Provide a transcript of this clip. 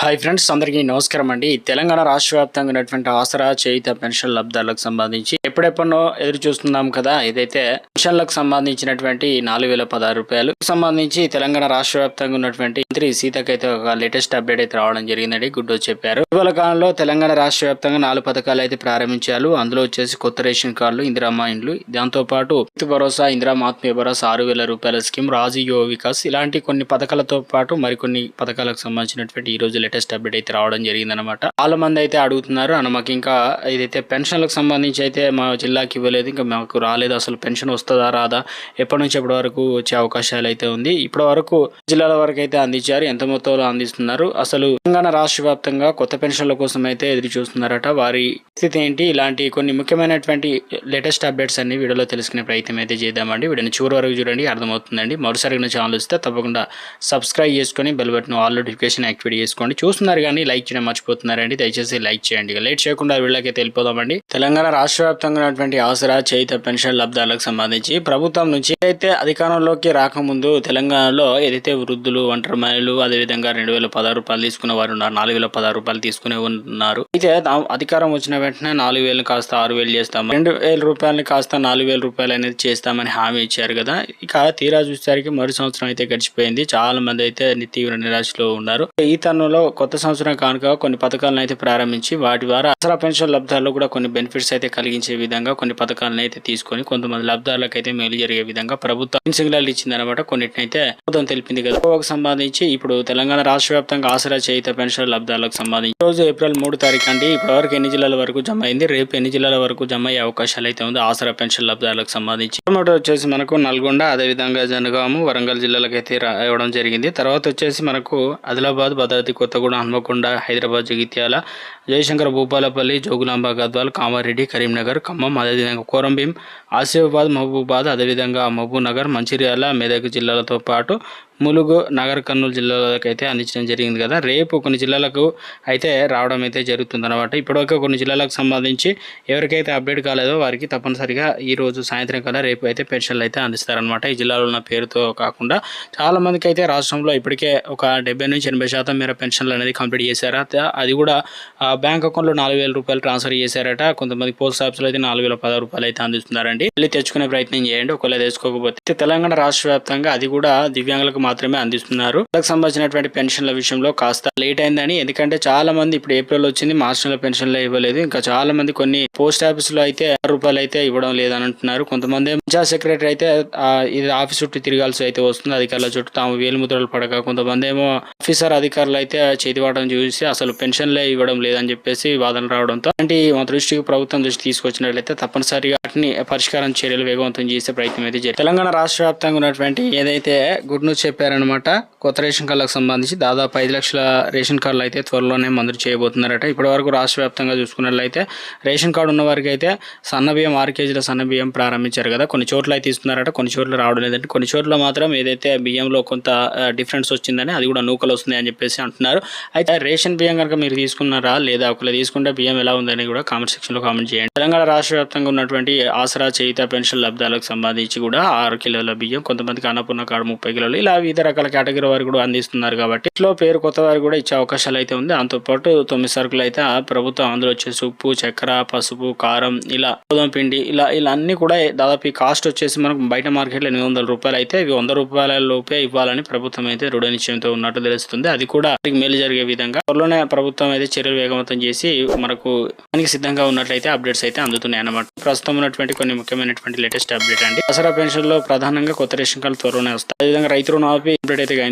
Hi friends అందరికీ నమస్కారం అండి. తెలంగాణ రాష్ట్ర వ్యాప్తంగా ఉన్నటువంటి ఆసరా చేయిత పెన్షన్ లబ్ధాలకు సంబంధించి ఎప్పుడెప్పుడో ఎదురు చూస్తున్నాం కదా ఇదైతే పెన్షన్లకు సంబంధించినటువంటి నాలుగు వేల పదహారు రూపాయలు సంబంధించి తెలంగాణ రాష్ట్ర వ్యాప్తంగా ఉన్నటువంటి మంత్రి సీతకైతే ఒక లేటెస్ట్ అప్డేట్ అయితే రావడం జరిగిందండి గుడ్డు చెప్పారు. ఇటీవల కాలంలో తెలంగాణ రాష్ట్ర వ్యాప్తంగా నాలుగు పథకాలు అయితే ప్రారంభించారు. అందులో వచ్చేసి కొత్త రేషన్ కార్డులు ఇందిరామా ఇండ్లు దాంతో పాటు రైతు భరోసా ఇందిరామ ఆత్మీయ భరోసా ఆరు వేల రూపాయల స్కీమ్ రాజు యువ వికాస్ ఇలాంటి కొన్ని పథకాలతో పాటు మరికొన్ని పథకాలకు సంబంధించినటువంటి ఈ రోజు లేటెస్ట్ అప్డేట్ అయితే రావడం జరిగిందనమాట చాలా మంది అయితే అడుగుతున్నారు. అన్న మాకు ఇంకా ఇదైతే పెన్షన్లకు సంబంధించి అయితే మా జిల్లాకి ఇవ్వలేదు ఇంకా మాకు రాలేదు. అసలు పెన్షన్ వస్తుందా రాదా? ఎప్పటి నుంచి ఎప్పటి వరకు వచ్చే అవకాశాలు అయితే ఉంది? ఇప్పటి వరకు జిల్లాల వరకు అయితే అందించారు. ఎంత మొత్తంలో అందిస్తున్నారు? అసలు తెలంగాణ రాష్ట్ర వ్యాప్తంగా కొత్త పెన్షన్ల కోసం అయితే ఎదురు చూస్తున్నారట. వారి స్థితి ఏంటి? ఇలాంటి కొన్ని ముఖ్యమైనటువంటి లేటెస్ట్ అప్డేట్స్ అన్ని వీడియోలో తెలుసుకునే ప్రయత్నం అయితే చేద్దామండి. వీడియోని చివరి వరకు చూడండి. అర్థమవుతుందండి. మరోసారి ఛానల్ వస్తే తప్పకుండా సబ్స్క్రైబ్ చేసుకొని bell button all notification activate చేసుకోండి. చూస్తున్నారు కానీ లైక్ చేయడం మర్చిపోతున్నారండి. దయచేసి లైక్ చేయండి. లేట్ చేయకుండా వీళ్ళకి తెలిపోదామండి తెలంగాణ రాష్ట్ర వ్యాప్తంగా ఉన్నటువంటి ఆసరా చేయిత పెన్షన్ లబ్ధాలకు సంబంధించి ప్రభుత్వం నుంచి అయితే అధికారంలోకి రాకముందు తెలంగాణలో ఏదైతే వృద్ధులు ఒంటరి మహిళలు అదేవిధంగా రెండు వేల పదహారు రూపాయలు తీసుకున్న వారు ఉన్నారు. నాలుగు వేల పదహారు రూపాయలు తీసుకునే ఉన్నారు. అయితే అధికారం వచ్చిన వెంటనే నాలుగు వేలు కాస్త ఆరు వేలు చేస్తాము. రెండు వేల రూపాయలని కాస్త నాలుగు వేల రూపాయలు అనేది చేస్తామని హామీ ఇచ్చారు కదా. ఇక తీరా చూసేసరికి మరు సంవత్సరం అయితే గడిచిపోయింది. చాలా మంది అయితే తీవ్ర నిరాశలో ఉన్నారు. ఈ తరుణంలో కొత్త సంవత్సరం కానుక కొన్ని పథకాలను అయితే ప్రారంభించి వాటి ద్వారా అసలు పెన్షన్ లబ్ధాల్లో కూడా కొన్ని బెనిఫిట్స్ అయితే కలిగించే విధంగా కొన్ని పథకాలను అయితే తీసుకొని కొంతమంది లబ్ధాలకు అయితే మేలు జరిగే విధంగా ప్రభుత్వం సిగ్నల్ ఇచ్చిందనమాట అనమాట అయితే ప్రభుత్వం తెలిపింది కదా. సంబంధించి ఇప్పుడు తెలంగాణ రాష్ట్ర వ్యాప్తంగా ఆసరా చేయిత పెన్షన్ లబ్ధాలకు సంబంధించి రోజు ఏప్రిల్ మూడు తారీఖు అండి. ఇప్పటి వరకు ఎన్ని జిల్లాల వరకు జమ అయింది? రేపు ఎన్ని జిల్లాల వరకు జమ అయ్యే అవకాశాలు అయితే ఉంది ఆసరా పెన్షన్ లబ్ధాలకు సంబంధించి. వచ్చేసి మనకు నల్గొండ అదేవిధంగా జనగాము వరంగల్ జిల్లాలకు అయితే రా- ఇవ్వడం జరిగింది. తర్వాత వచ్చేసి మనకు ఆదిలాబాద్ భద్రాద్రి కొత్తగూడెం హన్మకొండ హైదరాబాద్ జగిత్యాల జయశంకర్ భూపాలపల్లి జోగులాంబ గద్వాల్ కామారెడ్డి కరీంనగర్ ఖమ్మం అదేవిధంగా కోరంభీం ఆసిఫాబాద్ మహబూబాద్ అదేవిధంగా మహబూబ్ నగర్ మంచిర్యాల మెదక్ జిల్లాలతో పాటు ములుగు నగర కర్నూలు జిల్లాలకు అయితే అందించడం జరిగింది కదా. రేపు కొన్ని జిల్లాలకు అయితే రావడం అయితే జరుగుతుంది అనమాట ఇప్పటివరకు కొన్ని జిల్లాలకు సంబంధించి ఎవరికైతే అప్డేట్ కాలేదో వారికి తప్పనిసరిగా ఈ రోజు సాయంత్రం కల్లా రేపు అయితే పెన్షన్లు అయితే అందిస్తారనమాట ఈ జిల్లాలో ఉన్న పేరుతో కాకుండా చాలా మందికి అయితే రాష్ట్రంలో ఇప్పటికే ఒక డెబ్బై నుంచి ఎనభై శాతం మేర పెన్షన్లు అనేది కంప్లీట్ చేశారా? అది కూడా బ్యాంక్ అకౌంట్లో నాలుగు వేల రూపాయలు ట్రాన్స్ఫర్ చేశారట. కొంతమంది పోస్ట్ ఆఫీస్లో అయితే నాలుగు వేల పదహారు రూపాయలు అయితే అందిస్తున్నారండి. వెళ్ళి తెచ్చుకునే ప్రయత్నం చేయండి. ఒకవేళ తెచ్చుకోకపోతే తెలంగాణ రాష్ట్ర వ్యాప్తంగా అది కూడా దివ్యాంగులకు మాత్రమే అందిస్తున్నారు. వాళ్ళకి సంబంధించినటువంటి పెన్షన్ల విషయంలో కాస్త లేట్ అయిందని ఎందుకంటే చాలా మంది ఇప్పుడు ఏప్రిల్ వచ్చింది మార్చ్ నెల పెన్షన్లు ఇవ్వలేదు. ఇంకా చాలా మంది కొన్ని పోస్ట్ ఆఫీస్లో అయితే ఆరు రూపాయలు అయితే ఇవ్వడం లేదని అంటున్నారు కొంతమంది పంచాయత్ సెక్రటరీ అయితే ఇది ఆఫీస్ చుట్టూ తిరగాల్సి అయితే వస్తుంది. అధికారుల చుట్టూ తాము వేలిముద్రలు పడక కొంతమంది ఏమో ఆఫీసర్ అధికారులు అయితే చేతివాటం చూసి అసలు పెన్షన్లే ఇవ్వడం లేదని చెప్పేసి వాదనలు రావడంతో అంటే మా దృష్టికి ప్రభుత్వం దృష్టి తీసుకొచ్చినట్లయితే తప్పనిసరిగా వాటిని పరిష్కారం చర్యలు వేగవంతం చేసే ప్రయత్నం అయితే జరిగింది తెలంగాణ రాష్ట్ర వ్యాప్తంగా ఉన్నటువంటి ఏదైతే గుడ్ న్యూస్ చెప్పారనమాట కొత్త రేషన్ కార్డులకు సంబంధించి దాదాపు ఐదు లక్షల రేషన్ కార్డులు అయితే త్వరలోనే మంజూరు చేయబోతున్నారట. ఇప్పటి వరకు రాష్ట్ర వ్యాప్తంగా చూసుకున్నట్లయితే రేషన్ కార్డు ఉన్న వారికి అయితే సన్న బియ్యం ఆరు కేజీల సన్న బియ్యం ప్రారంభించారు కదా. కొన్ని చోట్ల అయితే ఇస్తున్నారట కొన్ని చోట్ల రావడం లేదంటే కొన్ని చోట్ల మాత్రం ఏదైతే బియ్యంలో కొంత డిఫరెన్స్ వచ్చిందని అది కూడా నూకలు వస్తున్నాయని చెప్పేసి అంటున్నారు. అయితే రేషన్ బియ్యం కనుక మీరు తీసుకున్నారా లేదా ఒకవేళ తీసుకుంటే బియ్యం ఎలా ఉందని కూడా కామెంట్ సెక్షన్లో కామెంట్ చేయండి. తెలంగాణ రాష్ట్ర వ్యాప్తంగా ఉన్నటువంటి ఆసరా చేయిత పెన్షన్ లబ్ధాలకు సంబంధించి కూడా ఆరు కిలోల బియ్యం కొంతమందికి అన్నపూర్ణ కార్డు ముప్పై కిలోలు ఇలా వివిధ రకాల కేటగిరీ వారు కూడా అందిస్తున్నారు కాబట్టి ఇంట్లో పేరు కొత్త వారు కూడా ఇచ్చే అవకాశాలు అయితే ఉంది. దాంతోపాటు తొమ్మిది సరుకులు అయితే ఆ ప్రభుత్వం అందులో వచ్చేసి ఉప్పు చక్కెర పసుపు కారం ఇలా గోధుమ పిండి ఇలా ఇలా అన్ని కూడా దాదాపు ఈ కాస్ట్ వచ్చేసి మనకు బయట మార్కెట్లో ఎనిమిది వందల రూపాయలు అయితే ఇవి వంద రూపాయల లోపే ఇవ్వాలని ప్రభుత్వం అయితే దృఢ నిశ్చయంతో ఉన్నట్టు తెలుస్తుంది. అది కూడా వారికి మేలు జరిగే విధంగా త్వరలోనే ప్రభుత్వం అయితే చర్యలు వేగవంతం చేసి మనకు దానికి సిద్ధంగా ఉన్నట్లయితే అప్డేట్స్ అయితే అందుతున్నాయి అన్నమాట. ప్రస్తుతం ఉన్నటువంటి కొన్ని ముఖ్యమైనటువంటి లేటెస్ట్ అప్డేట్ అండి. దసరా పెన్షన్లో ప్రధానంగా కొత్త రేషన్ కార్డు త్వరలోనే వస్తాయి. అదేవిధంగా రైతు రుణ అప్డేట్ అయితే